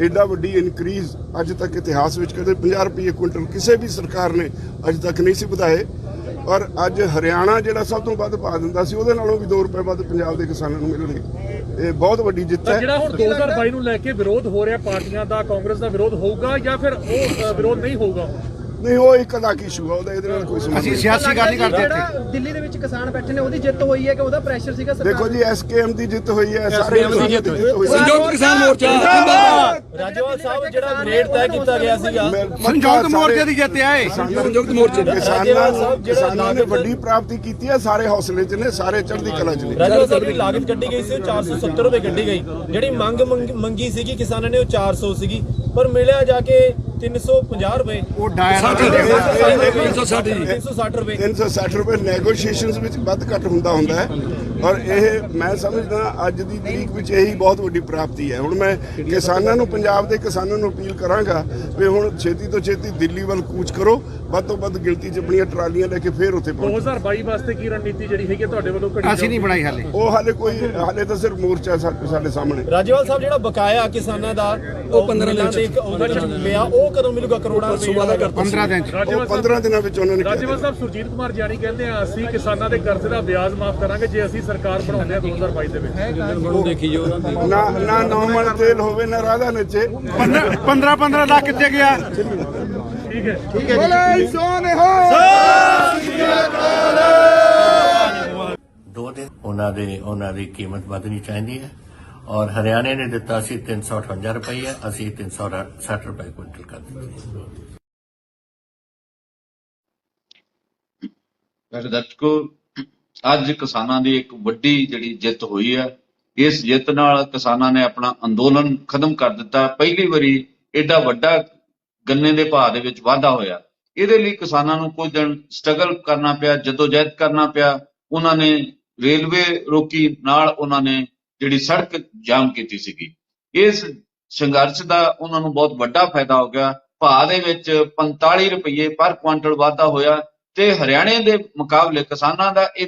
ਐਡਾ ਵੱਡੀ ਇਨਕਰੀਜ਼ ਅੱਜ ਤੱਕ ਇਤਿਹਾਸ ਵਿੱਚ ਕਦੇ 50 ਰੁਪਏ ਕੁਇੰਟਲ ਕਿਸੇ ਵੀ ਸਰਕਾਰ ਨੇ ਅੱਜ ਤੱਕ ਨਹੀਂ ਸੀ ਵਧਾਏ। ਔਰ ਅੱਜ ਹਰਿਆਣਾ ਜਿਹੜਾ ਸਭ ਤੋਂ ਵੱਧ ਪਾ ਦਿੰਦਾ ਸੀ ਉਹਦੇ ਨਾਲੋਂ ਵੀ 2 ਰੁਪਏ ਵੱਧ ਪੰਜਾਬ ਦੇ ਕਿਸਾਨਾਂ ਨੂੰ ਮਿਲਣਗੇ। ਇਹ ਬਹੁਤ ਵੱਡੀ ਜਿੱਤ ਹੈ। ਜਿਹੜਾ ਹੁਣ 2022 ਨੂੰ ਲੈ ਕੇ ਵਿਰੋਧ ਹੋ ਰਿਹਾ ਪਾਰਟੀਆਂ ਦਾ ਕਾਂਗਰਸ ਦਾ ਵਿਰੋਧ ਹੋਊਗਾ ਜਾਂ ਫਿਰ ਉਹ ਵਿਰੋਧ ਨਹੀਂ ਹੋਊਗਾ? ਨਹੀਂ ਉਹ ਇੱਕ ਅਲੱਗ ਇਸ਼ੂ ਆ ਉਹਦਾ ਇਹਦੇ ਨਾਲ ਕੋਈ ਸੰਬੰਧ ਨਹੀਂ ਸਿਆਸੀ ਗੱਲ ਨਹੀਂ ਕਰਦੇ ਇੱਥੇ। ਦਿੱਲੀ ਦੇ ਵਿੱਚ ਕਿਸਾਨ ਬੈਠੇ ਨੇ ਉਹਦੀ ਜਿੱਤ ਹੋਈ ਹੈ ਕਿ ਉਹਦਾ ਪ੍ਰੈਸ਼ਰ ਸੀਗਾ ਸਰਕਾਰ ਦੇਖੋ ਜੀ ਐਸਕੇਐਮ ਦੀ ਜਿੱਤ ਹੋਈ ਹੈ ਸਾਰੇ ਦੀ ਜਿੱਤ ਹੋਈ। ਹੈ। ਸੰਯੁਕਤ ਕਿਸਾਨ ਮੋਰਚਾ ਜਿੰਦਾਬਾਦ! ਰਾਜਵਾਲ ਸਾਹਿਬ ਜਿਹੜਾ ਰੇਟ ਤੈਅ ਕੀਤਾ ਗਿਆ ਸੀਗਾ ਸੰਯੁਕਤ ਮੋਰਚੇ ਦੀ ਜਿੱਤ ਆਏ ਸੰਯੁਕਤ ਮੋਰਚੇ ਕਿਸਾਨਾਂ ਕਿਸਾਨਾਂ ਨੇ ਵੱਡੀ ਪ੍ਰਾਪਤੀ ਕੀਤੀ ਹੈ ਸਾਰੇ ਹੌਸਲੇ 'ਚ ਨੇ ਸਾਰੇ ਚੜ੍ਹਦੀ ਕਲਾ 'ਚ ਨੇ। ਰਾਜਵਾਲ ਸਾਹਿਬ ਦੀ ਲਾਗਤ ਕੱਢੀ ਗਈ ਸੀ ਉਹ 470 ਰੁਪਏ ਕੱਢੀ ਗਈ। ਜਿਹੜੀ ਮੰਗ ਮੰਗ- ਮੰਗੀ ਸੀਗੀ ਕਿਸਾਨਾਂ ਨੇ ਉਹ 400 ਸੀਗੀ। ਪਰ ਮਿਲਿਆ ਜਾ ਕੇ 350 ਰੁਪਏ। ਉਹ ਡਾਇਰ 360 ਜੀ 360 ਰੁਪਏ 360 ਰੁਪਏ ਨੈਗੋਸ਼ੀਏਸ਼ਨਸ ਵਿੱਚ ਵੱਧ ਘੱਟ ਹੁੰਦਾ ਹੁੰਦਾ ਹੈ। ਔਰ ਇਹ ਮੈਂ ਸਮਝਦਾ ਅੱਜ ਦੀ ਤਰੀਕ ਵਿੱਚ ਇਹੀ ਬਹੁਤ ਵੱਡੀ ਪ੍ਰਾਪਤੀ ਹੈ। ਹੁਣ ਮੈਂ ਕਿਸਾਨਾਂ ਨੂੰ ਪੰਜਾਬ ਦੇ ਕਿਸਾਨਾਂ ਨੂੰ ਅਪੀਲ ਕਰਾਂਗਾ ਵੀ ਹੁਣ ਛੇਤੀ ਤੋਂ ਛੇਤੀ ਦਿੱਲੀ ਵੱਲ ਕੂਚ ਕਰੋ ਵੱਧ ਤੋਂ ਵੱਧ ਗਿਣਤੀ 'ਚ ਆਪਣੀਆਂ ਟਰਾਲੀਆਂ ਲੈ ਕੇ ਫੇਰ ਉੱਥੇ ਪਹੁੰਚੋ। 2022 ਵਾਸਤੇ ਕੀ ਰਣਨੀਤੀ ਜਿਹੜੀ ਹੈਗੀ ਹੈ ਤੁਹਾਡੇ ਵੱਲੋਂ ਘੜੀ ਅਸੀਂ ਨਹੀਂ ਬਣਾਈ ਹਾਲੇ। ਉਹ ਹਾਲੇ ਕੋਈ ਹਾਲੇ ਤਾਂ ਸਿਰਫ ਮੋਰਚਾ ਸਾਡੇ ਸਾਹਮਣੇ। ਰਾਜਵਾਲ ਸਾਹਿਬ ਜਿਹੜਾ ਬਕਾਇਆ ਕਿਸਾਨਾਂ ਦਾ ਉਹ 15 ਦਿਨ ਚ ਪਿਆ ਉਹ ਕਦੋਂ ਮਿਲੂਗਾ? ਕਰੋੜਾਂ ਰੁਪਏ ਦਾ 15 ਦਿਨ ਚ। ਉਹ ਰਾਜੇਵਾਲ 15 ਦਿਨਾਂ ਵਿੱਚ ਉਹਨਾਂ ਨੇ ਰਾਜੇਵਾਲ ਸਾਹਿਬ ਸੁਰਜੀਤ ਕੁਮਾਰ ਜਾਨੀ ਕਹਿੰਦੇ ਆ ਅਸੀਂ ਕਿਸਾਨਾਂ ਦੇ ਕਰਜ਼ੇ ਦਾ ਵਿਆਜ ਮਾਫ ਕਰਾਂਗੇ ਜੇ ਅਸੀਂ ਸਰਕਾਰ ਬਣਾਉਂਦੇ ਆ 2022 ਦੇ ਵਿੱਚ। ਨਾ ਨਾ ਨੌਮਨ ਤੇਲ ਹੋਵੇ ਨਾ ਰਾਧਾ ਨੱਚੇ। 15 15 ਲੱਖ ਕਿੱਥੇ ਗਿਆ। ਠੀਕ ਹੈ। ਦੋ ਦਿਨ ਉਹਨਾਂ ਦੇ ਉਹਨਾਂ ਦੀ ਕੀਮਤ ਵਧਣੀ ਚਾਹੀਦੀ ਹੈ ਔਰ ਹਰਿਆਣੇ ਨੇ ਦਿੱਤਾ ਸੀ 358 ਰੁਪਏ ਅਸੀਂ 360 ਰੁਪਏ ਕੁਇੰਟਲ ਕਰ ਦਿੱਤੇ। ਦਰਸ਼ਕੋ ਅੱਜ ਕਿਸਾਨਾਂ ਦੀ ਇੱਕ ਵੱਡੀ ਜਿਹੜੀ ਜਿੱਤ ਹੋਈ ਹੈ ਇਸ ਜਿੱਤ ਨਾਲ ਕਿਸਾਨਾਂ ਨੇ ਆਪਣਾ ਅੰਦੋਲਨ ਖਤਮ ਕਰ ਦਿੱਤਾ। ਪਹਿਲੀ ਵਾਰੀ ਐਡਾ ਵੱਡਾ ਗੰਨੇ ਦੇ ਭਾਅ ਦੇ ਵਿੱਚ ਵਾਧਾ ਹੋਇਆ। ਇਹਦੇ ਲਈ ਕਿਸਾਨਾਂ ਨੂੰ ਕੁਝ ਦਿਨ ਸਟਰਗਲ ਕਰਨਾ ਪਿਆ ਜਦੋਜਹਿਦ ਕਰਨਾ ਪਿਆ। ਉਹਨਾਂ ਨੇ ਰੇਲਵੇ ਰੋਕੀ, ਨਾਲ ਉਹਨਾਂ ਨੇ ਜਿਹੜੀ ਸੜਕ ਜਾਮ ਕੀਤੀ ਸੀਗੀ। ਇਸ ਸੰਘਰਸ਼ ਦਾ ਉਹਨਾਂ ਨੂੰ ਬਹੁਤ ਵੱਡਾ ਫਾਇਦਾ ਹੋ ਗਿਆ। ਭਾਅ ਦੇ ਵਿੱਚ 45 ਰੁਪਏ ਪਰ ਕੁਇੰਟਲ ਵਾਧਾ ਹੋਇਆ। ਤੇ ਹਰਿਆਣੇ ਦੇ ਮੁਕਾਬਲੇ ਕਿਸਾਨਾਂ ਦਾ ਇਹ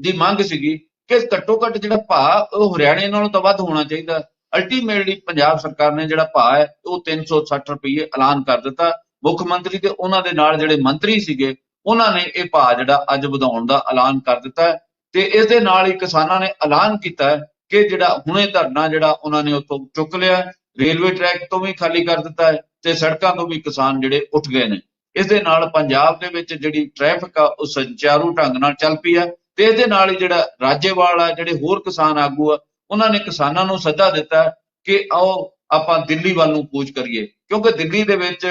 ਦੀ ਮੰਗ ਸੀਗੀ ਕਿ ਘੱਟੋ ਘੱਟ ਜਿਹੜਾ ਭਾਅ, ਉਹ ਹਰਿਆਣੇ ਨਾਲੋਂ ਤਾਂ ਵੱਧ ਹੋਣਾ ਚਾਹੀਦਾ। ਅਲਟੀਮੇਟਲੀ ਪੰਜਾਬ ਸਰਕਾਰ ਨੇ ਜਿਹੜਾ ਭਾਅ ਹੈ, ਉਹ 360 ਰੁਪਏ ਐਲਾਨ ਕਰ ਦਿੱਤਾ। ਮੁੱਖ ਮੰਤਰੀ ਤੇ ਉਹਨਾਂ ਦੇ ਨਾਲ ਜਿਹੜੇ ਮੰਤਰੀ ਸੀਗੇ, ਉਹਨਾਂ ਨੇ ਇਹ ਭਾਅ ਜਿਹੜਾ ਅੱਜ ਵਧਾਉਣ ਦਾ ਐਲਾਨ ਕਰ ਦਿੱਤਾ ਹੈ। ਤੇ ਇਸ ਦੇ ਨਾਲ ਹੀ ਕਿਸਾਨਾਂ ਨੇ ਐਲਾਨ ਕੀਤਾ ਕਿ ਜਿਹੜਾ ਹੁਣੇ ਧਰਨਾ ਜਿਹੜਾ ਉਹਨਾਂ ਨੇ ਉੱਥੋਂ ਚੁੱਕ ਲਿਆ ਰੇਲਵੇ ਟਰੈਕ ਤੋਂ ਵੀ ਖਾਲੀ ਕਰ ਦਿੱਤਾ ਹੈ ਤੇ ਸੜਕਾਂ ਤੋਂ ਵੀ ਕਿਸਾਨ ਜਿਹੜੇ ਉੱਠ ਗਏ ਨੇ। ਇਸ ਦੇ ਨਾਲ ਪੰਜਾਬ ਦੇ ਵਿੱਚ ਜਿਹੜੀ ਟ੍ਰੈਫਿਕ ਆ, ਉਹ ਸੰਚਾਰੂ ਢੰਗ ਨਾਲ ਚੱਲ ਪਈ ਆ ਤੇ ਇਹਦੇ ਨਾਲ ਹੀ ਜਿਹੜਾ ਰਾਜੇਵਾਲ ਆ, ਜਿਹੜੇ ਹੋਰ ਕਿਸਾਨ ਆਗੂ ਆ, ਉਹਨਾਂ ਨੇ ਕਿਸਾਨਾਂ ਨੂੰ ਸੱਦਾ ਦਿੱਤਾ ਕਿ ਆਓ ਆਪਾਂ ਦਿੱਲੀ ਵੱਲ ਨੂੰ ਕੂਚ ਕਰੀਏ। ਕਿਉਂਕਿ ਦਿੱਲੀ ਦੇ ਵਿੱਚ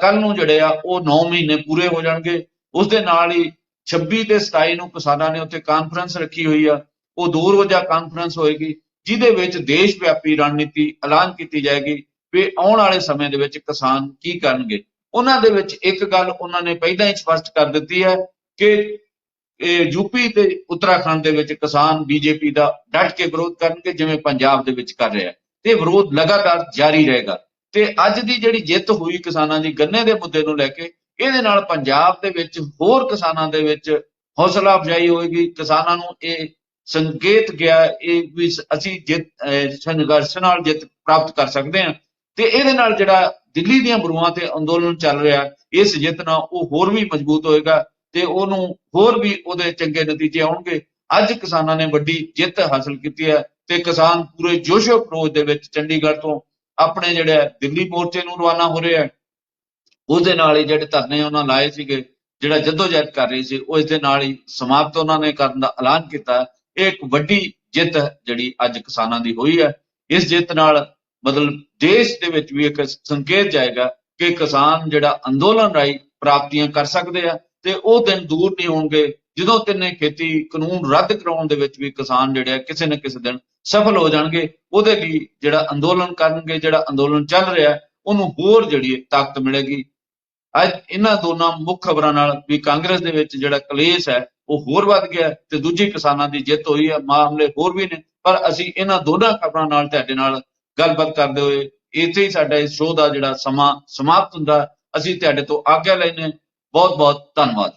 ਕੱਲ ਨੂੰ ਜਿਹੜੇ ਆ, ਉਹ 9 ਮਹੀਨੇ ਪੂਰੇ ਹੋ ਜਾਣਗੇ। ਉਸ ਦੇ ਨਾਲ ਹੀ 26 ਤੇ 27 ਨੂੰ ਕਿਸਾਨਾਂ ਨੇ ਉੱਥੇ ਕਾਨਫਰੰਸ ਰੱਖੀ ਹੋਈ ਆ। ਉਹ ਦੋ ਰੋਜ਼ਾ ਕਾਨਫਰੰਸ ਹੋਏਗੀ, ਜਿਹਦੇ ਵਿੱਚ ਦੇਸ਼ ਵਿਆਪੀ ਰਣਨੀਤੀ ਐਲਾਨ ਕੀਤੀ ਜਾਏਗੀ ਵੀ ਆਉਣ ਵਾਲੇ ਸਮੇਂ ਦੇ ਵਿੱਚ ਕਿਸਾਨ ਕੀ ਕਰਨਗੇ। ਉਹਨਾਂ ਦੇ ਵਿੱਚ ਇੱਕ ਗੱਲ ਉਹਨਾਂ ਨੇ ਪਹਿਲਾਂ ਹੀ ਸਪਸ਼ਟ ਕਰ ਦਿੱਤੀ ਹੈ ਕਿ ਯੂਪੀ ਤੇ ਉੱਤਰਾਖੰਡ ਦੇ ਵਿੱਚ ਕਿਸਾਨ ਬੀਜੇਪੀ ਦਾ ਡਟ ਕੇ ਵਿਰੋਧ ਕਰਨਗੇ, ਜਿਵੇਂ ਪੰਜਾਬ ਦੇ ਵਿੱਚ ਕਰ ਰਿਹਾ ਹੈ। ਤੇ ਵਿਰੋਧ ਲਗਾਤਾਰ ਜਾਰੀ ਰਹੇਗਾ। ਤੇ ਅੱਜ ਦੀ ਜਿਹੜੀ ਜਿੱਤ ਹੋਈ ਕਿਸਾਨਾਂ ਦੀ ਗੰਨੇ ਦੇ ਮੁੱਦੇ ਨੂੰ ਲੈ ਕੇ, ਇਹਦੇ ਨਾਲ ਪੰਜਾਬ ਦੇ ਵਿੱਚ ਹੋਰ ਕਿਸਾਨਾਂ ਦੇ ਵਿੱਚ ਹੌਸਲਾ ਅਫਜ਼ਾਈ ਹੋਏਗੀ। ਕਿਸਾਨਾਂ ਨੂੰ ਇਹ ਸੰਕੇਤ ਗਿਆ ਇਹ ਵੀ ਅਸੀਂ ਜਿੱਤ ਸੰਘਰਸ਼ ਨਾਲ ਜਿੱਤ ਪ੍ਰਾਪਤ ਕਰ ਸਕਦੇ ਹਾਂ। ਤੇ ਇਹਦੇ ਨਾਲ ਜਿਹੜਾ ਦਿੱਲੀ ਦੀਆਂ ਬਰੂਹਾਂ ਤੇ ਅੰਦੋਲਨ ਚੱਲ ਰਿਹਾ ਇਸ ਜਿੱਤ ਨਾਲ ਉਹ ਹੋਰ ਵੀ ਮਜ਼ਬੂਤ ਹੋਏਗਾ ਤੇ ਉਹਨੂੰ ਹੋਰ ਵੀ ਉਹਦੇ ਚੰਗੇ ਨਤੀਜੇ ਆਉਣਗੇ। ਅੱਜ ਕਿਸਾਨਾਂ ਨੇ ਵੱਡੀ ਜਿੱਤ ਹਾਸਲ ਕੀਤੀ ਹੈ ਤੇ ਕਿਸਾਨ ਪੂਰੇ ਜੋਸ਼ੋ ਖਰੋਸ਼ ਦੇ ਵਿੱਚ ਚੰਡੀਗੜ੍ਹ ਤੋਂ ਆਪਣੇ ਜਿਹੜੇ ਦਿੱਲੀ ਮੋਰਚੇ ਨੂੰ ਰਵਾਨਾ ਹੋ ਰਹੇ ਹੈ। ਉਹਦੇ ਨਾਲ ਹੀ ਜਿਹੜੇ ਧਰਨੇ ਉਹਨਾਂ ਲਾਏ ਸੀਗੇ, ਜਿਹੜਾ ਜਦੋਜਹਿਦ ਕਰ ਰਹੀ ਸੀ, ਉਹ ਇਸ ਦੇ ਨਾਲ ਹੀ ਸਮਾਪਤ ਉਹਨਾਂ ਨੇ ਕਰਨ ਦਾ ਐਲਾਨ ਕੀਤਾ। ਇਹ ਇੱਕ ਵੱਡੀ ਜਿੱਤ ਜਿਹੜੀ ਅੱਜ ਕਿਸਾਨਾਂ ਦੀ ਹੋਈ ਹੈ। ਇਸ ਜਿੱਤ ਨਾਲ ਮਤਲਬ ਦੇਸ਼ ਦੇ ਵਿੱਚ ਵੀ ਇੱਕ ਸੰਕੇਤ ਜਾਏਗਾ ਕਿ ਕਿਸਾਨ ਜਿਹੜਾ ਅੰਦੋਲਨ ਰਾਈ ਪ੍ਰਾਪਤੀਆਂ ਕਰ ਸਕਦੇ ਆ ਤੇ ਉਹ ਦਿਨ ਦੂਰ ਨਹੀਂ ਹੋਣਗੇ। ਜਦੋਂ ਤਿੰਨੇ ਖੇਤੀ ਕਾਨੂੰਨ ਰੱਦ ਕਰਾਉਣ ਦੇ ਵਿੱਚ ਵੀ ਕਿਸਾਨ ਜਿਹੜੇ ਆ ਕਿਸੇ ਨਾ ਕਿਸੇ ਦਿਨ ਸਫਲ ਹੋ ਜਾਣਗੇ, ਉਹਦੇ ਲਈ ਜਿਹੜਾ ਅੰਦੋਲਨ ਕਰਨਗੇ, ਜਿਹੜਾ ਅੰਦੋਲਨ ਚੱਲ ਰਿਹਾ, ਉਹਨੂੰ ਹੋਰ ਜਿਹੜੀ ਤਾਕਤ ਮਿਲੇਗੀ। ਅੱਜ ਇਹਨਾਂ ਦੋਨਾਂ ਮੁੱਖ ਖਬਰਾਂ ਨਾਲ ਵੀ ਕਾਂਗਰਸ ਦੇ ਵਿੱਚ ਜਿਹੜਾ ਕਲੇਸ਼ ਹੈ, ਉਹ ਹੋਰ ਵੱਧ ਗਿਆ ਤੇ ਦੂਜੀ ਕਿਸਾਨਾਂ ਦੀ ਜਿੱਤ ਹੋਈ ਹੈ ਮਾਮਲੇ ਹੋਰ ਵੀ ਨੇ। ਪਰ ਅਸੀਂ ਇਹਨਾਂ ਦੋਨਾਂ ਖਬਰਾਂ ਨਾਲ ਤੁਹਾਡੇ ਨਾਲ ਗੱਲਬਾਤ ਕਰਦੇ ਹੋਏ, ਇੱਥੇ ਹੀ ਸਾਡਾ ਇਸ ਸ਼ੋਅ ਦਾ ਜਿਹੜਾ ਸਮਾਂ ਸਮਾਪਤ ਹੁੰਦਾ, ਅਸੀਂ ਤੁਹਾਡੇ ਤੋਂ ਆਗਿਆ ਲੈਣੇ ਬਹੁਤ ਬਹੁਤ ਧੰਨਵਾਦ।